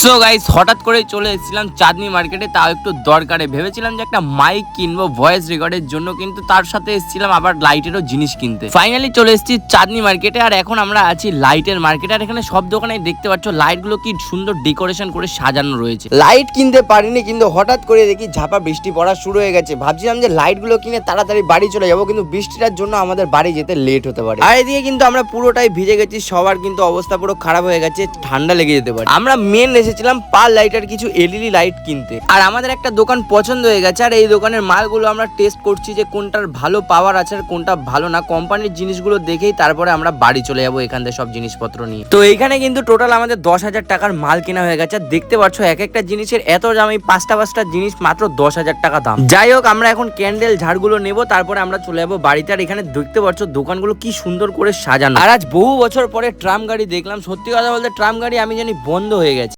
So guys হঠাৎ করে চলে এসেছিলাম চাঁদনি মার্কেটে। তাও একটু দরকারে। ভেবেছিলাম যে একটা মাইক কিনবো ভয়েস রেকর্ডের জন্য, কিন্তু তার সাথে এসেছিলাম আবার লাইটেরও জিনিস কিনতে। ফাইনালি চলে এসেছি চাঁদনি মার্কেটে, আর এখন আমরা আছি লাইটের মার্কেটে আর এখানে সব দোকানে দেখতে পাচ্ছ লাইটগুলো কি সুন্দর ডেকোরেশন করে সাজানো রয়েছে। লাইট কিনতে পারিনি, কিন্তু হঠাৎ করে দেখি ঝাপা বৃষ্টি পড়া শুরু হয়ে গেছে। ভাবছিলাম যে লাইটগুলো কিনে তাড়াতাড়ি বাড়ি চলে যাব, কিন্তু বৃষ্টিটার জন্য আমাদের বাড়ি যেতে লেট হতে পারে। আর এদিকে কিন্তু আমরা পুরোটাই ভিজে গেছি, সবার কিন্তু অবস্থা পুরো খারাপ হয়ে গেছে, ঠান্ডা লেগে যেতে পারে। আমরা মেন এসেছিলাম পার লাইটার কিছু এলইডি লাইট কিনতে। আর আমাদের একটা দোকান পছন্দ হয়ে গেছে, আর এই দোকানের মালগুলো আমরা টেস্ট করছি যে কোনটার ভালো পাওয়ার আছে আর কোনটা ভালো না। কোম্পানির জিনিসগুলো দেখেই তারপরে আমরা বাড়ি চলে যাব এখান থেকে সব জিনিসপত্র নিয়ে। তো এইখানে কিন্তু টোটাল আমাদের দশ হাজার টাকার মাল কেনা হয়ে গেছে। আর দেখতে পাচ্ছ, এক একটা জিনিসের এত দাম এই পাঁচটা পাঁচটা জিনিস মাত্র দশ হাজার টাকা দাম। যাই হোক, আমরা এখন ক্যান্ডেল ঝাড়গুলো নেব, তারপরে আমরা চলে যাব বাড়িতে। আর এখানে দেখতে পাচ্ছ, দোকানগুলো কি সুন্দর করে সাজানো। আর আজ বহু বছর পরে ট্রাম গাড়ি দেখলাম। সত্যি কথা বলতে ট্রাম গাড়ি আমি জানি বন্ধ হয়ে গেছে।